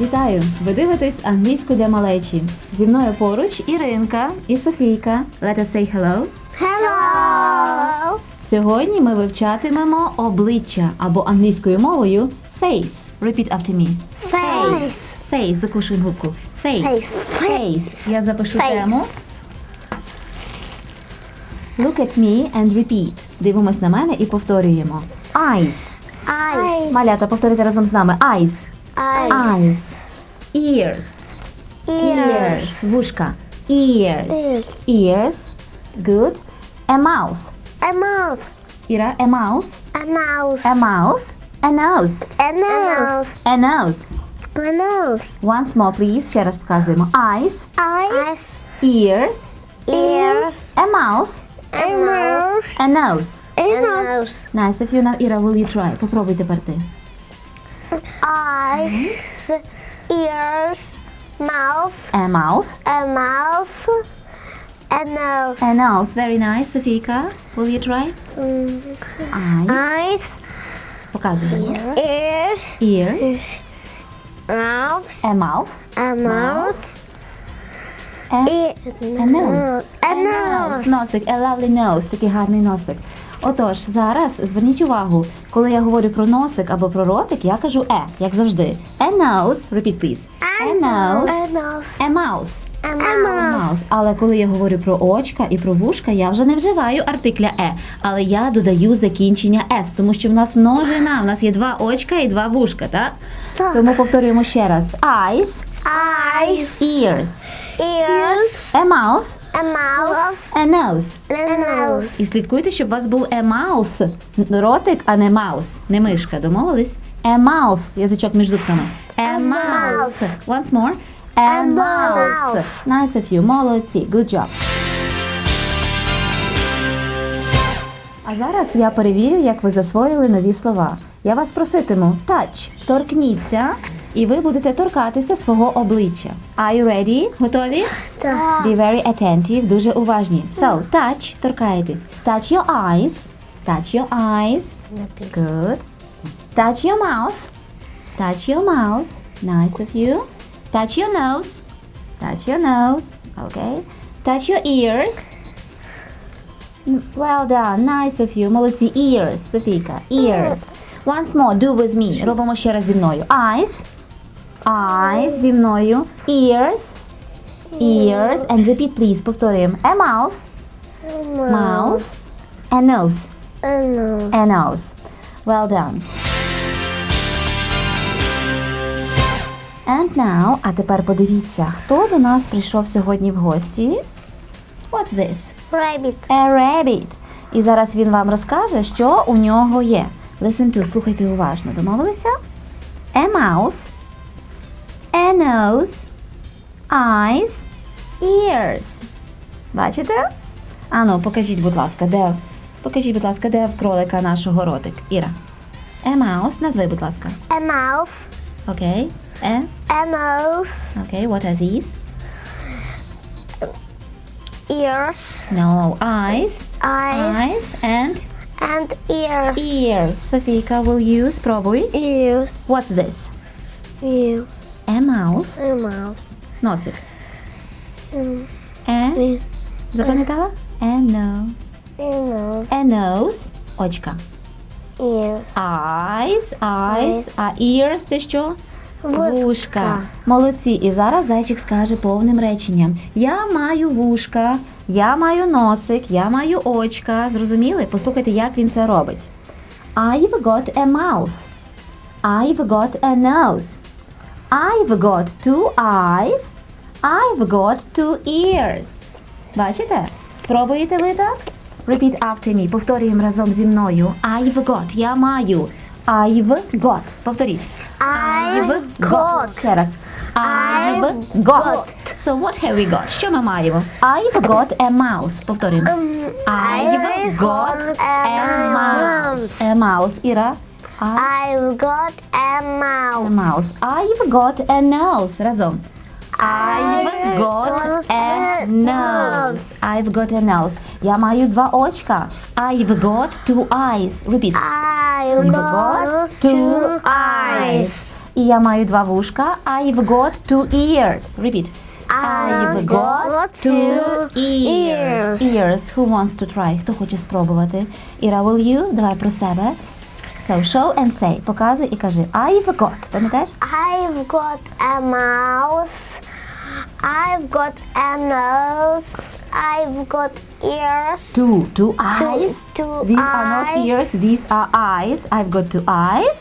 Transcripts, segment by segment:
Вітаю! Ви дивитесь англійську для малечі. Зі мною поруч Іринка і Софійка. Let us say hello. Hello. Сьогодні ми вивчатимемо обличчя або англійською мовою face. Repeat after me. Face. Face. Закушуємо губку. Face. Face. Face. Я запишу Face. тему. Look at me and repeat. Дивимось на мене і повторюємо. Eyes. Eyes. Малята, повторюйте разом з нами. Eyes. Eyes. Ears. Ears. Вушка. Ears. Ears. Ears. Good. A mouth. A mouth. Іра, a mouth. A mouse. A mouth. A nose. A nose. A nose. A nose. Once more, please. Ще раз показуємо. Eyes. Eyes. Ears. Ears. A mouth. A mouth. A nose. A nose. Nice of you. Now, Іра, will you try? Попробуй тепер ти. Eyes. Ears. Mouth. A mouth. A mouth. A nose. A nose. Very nice. Софійка, will you try? Mm. Eyes. Eyes. Показуємо. Ears. Ears. Mouth. A mouth. A mouth. A, E- a nose. A nose. nose. Носик, a lovely nose, такий гарний носик. Отож, зараз зверніть увагу, коли я говорю про носик або про ротик, я кажу е, як завжди. A nose, repeat please. A nose, A mouth. A mouse. Але коли я говорю про очка і про вушка, я вже не вживаю артикля е, але я додаю закінчення с, тому що в нас множина, в нас є два очка і два вушка, так? Так. Тому повторюємо ще раз: eyes, Eyes. ears, Ears. a mouth, A mouth. a nose. A nose. І слідкуйте, щоб у вас був a mouth, ротик, а не маус, не мишка. Домовились? A mouth, язичок між зубками. A mouth. Once more. A mouth. Nice of you. Молодці. Good job. А зараз я перевірю, як ви засвоїли нові слова. Я вас проситиму touch, торкніться, і ви будете торкатися свого обличчя. Are you ready? Готові? Так. Be very attentive, дуже уважні. So, touch, торкаєтесь. Touch your eyes. Touch your eyes. Good. Touch your mouth. Touch your mouth. Nice of you. Touch your nose. Touch your nose. Okay. Touch your ears. Mm, Well done. Nice of you. Молодці. Ears. Софійка. Ears. Once more. Do with me. Робимо ще раз зі мною. Eyes. Eyes. Зі мною. Ears. Ears. And repeat, please. Повторюємо. A mouth. Mouth. A nose. A nose. A nose. Well done. And now, а тепер подивіться, хто до нас прийшов сьогодні в гості. What's this? Rabbit. A rabbit. І зараз він вам розкаже, що у нього є. Listen to, слухайте уважно. Домовилися? A mouth, a nose, eyes, ears. Бачите? Ану, покажіть, будь ласка, де. Покажіть, будь ласка, де в кролика нашого ротик. Іра. A mouse. Назви, будь ласка. A mouth. Окей. A. A nose. Окей, what are these? Ears. No. Eyes. Eyes. Eyes and And ears. ears. Софійка, will you? Спробуй. Ears. What's this? Ears. A mouth. A mouth. Носик. A. E- Запам'ятала? A no. A nose. Очка. Eyes. Eyes. Eyes. А ears це що? Вушка. Молодці. І зараз зайчик скаже повним реченням. Я маю вушка, я маю носик, я маю очка. Зрозуміли? Послухайте, як він це робить. I've got a mouth. I've got a nose. I've got two eyes. I've got two ears. Бачите? Спробуєте ви так? Repeat after me. Повторюємо разом зі мною. I've got. Я маю. I've got. Повторіть. I've got. Ще раз. I've I've got. got. So what have we got? Що ми маємо? I've got a mouse. Повторюємо. I've got a mouse. A mouse. Іра. I- I've got a A mouse. mouse. I've got a nose. Разом. I've got a nose. I've got a nose. Я маю два очка. I've got two eyes. Repeat. I've You've got two eyes. І я маю два вушка. I've got two ears. Repeat. I've got two ears. Ears. Who wants to try? Хто хоче спробувати? Іра, will you? Давай про себе. So, show and say. Показуй і кажи. I've got. Пам'ятаєш? I've got a mouth. I've got a nose. I've got ears. Two. Two eyes. two These are not eyes. ears. These are eyes. I've got two eyes.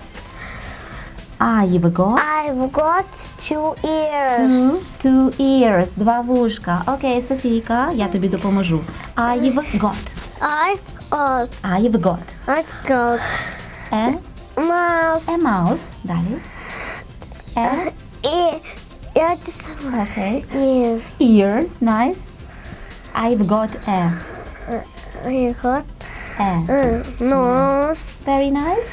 I've got I've got two ears. two, two ears. Два вушка. Окей, Софійка, я тобі допоможу. I've got. I've got. I've got. I've got A, mouse. a mouth. Далі. A, E- я just окей. ears. Ears. Nice. I've got a. I got A. uh, nose. Very nice.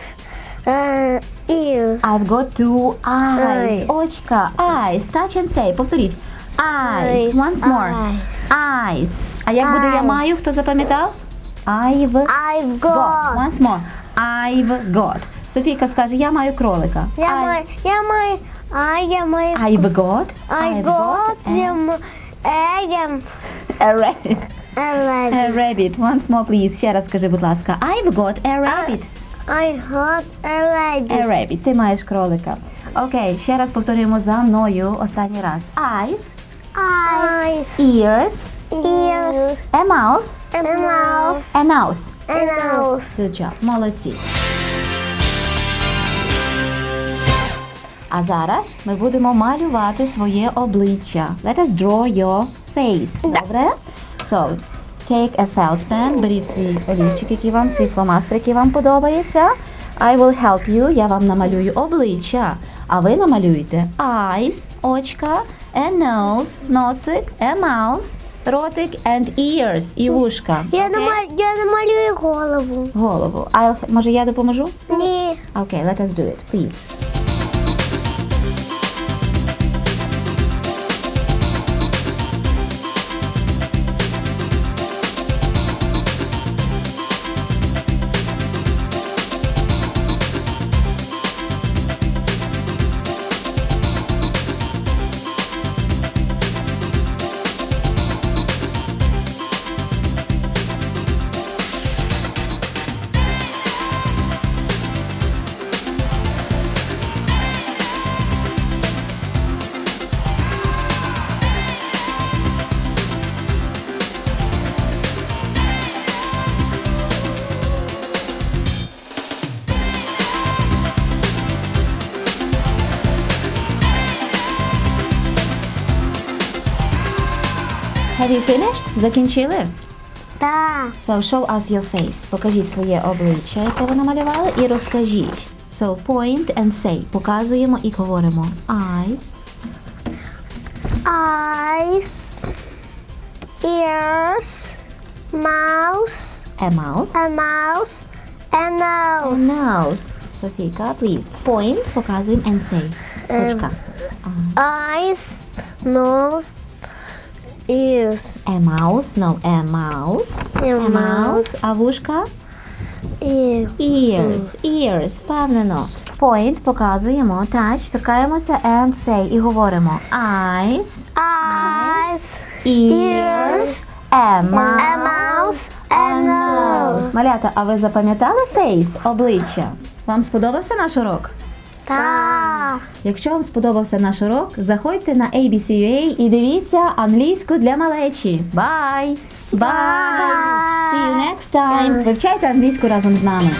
Uh, ears. I've got two eyes. Eyes. Очка. Eyes. Touch and say. Повторіть. Eyes. Eyes. Once more. Eyes. Eyes. А як буде я Eyes. маю? Хто запам'ятав? I've I've got. got. Once more. I've got. Софійка скаже, я маю кролика. Я I- маю, я маю, а я маю, I've got. I got, я a, маю, е, я a rabbit. маю, A rabbit. Once more, please. Ще раз скажи, будь ласка. I've got a rabbit. I got a lady. A rabbit. Ти маєш кролика. Окей, ще раз повторюємо за мною останній раз. Eyes, Eyes, ears, ears, a mouth, a mouth, a nose. Nose. Good. Молодці. А зараз ми будемо малювати своє обличчя. Let us draw your face. Добре? So, take a felt pen, беріть свій олівчик, який вам, свій фломастер, який вам подобається. I will help you. Я вам намалюю обличчя. А ви намалюєте eyes, очка, a nose, носик, a mouth, ротик and ears, і вушка. Я Окей? намалюю, я намалюю голову. голову. А може я допоможу? Ні. Okay, let us do it, please. Have you finished? Закінчили? Так. So show us your face. Покажіть своє обличчя, яке ви намалювали, і розкажіть. So point and say. Показуємо і говоримо. Eyes, Eyes, ears, mouth, a mouth, a mouth, a a nose. nose. Софійка, please. Point, показуємо and say. Ручка. Eyes, nose, Ears, A mouth, no, a mouth. a A mouth. mouth, А вушка? ears. Ears, ears, впевнено. Point, показуємо, touch, торкаємося and say і говоримо. Eyes, Eyes, ears, a a mouth, mouth, a nose. Малята, а ви запам'ятали фейс, обличчя? Вам сподобався наш урок? Так. Якщо вам сподобався наш урок, заходьте на ABCUA і дивіться англійську для малечі. Бай! Бай! See you next time! Вивчайте англійську разом з нами.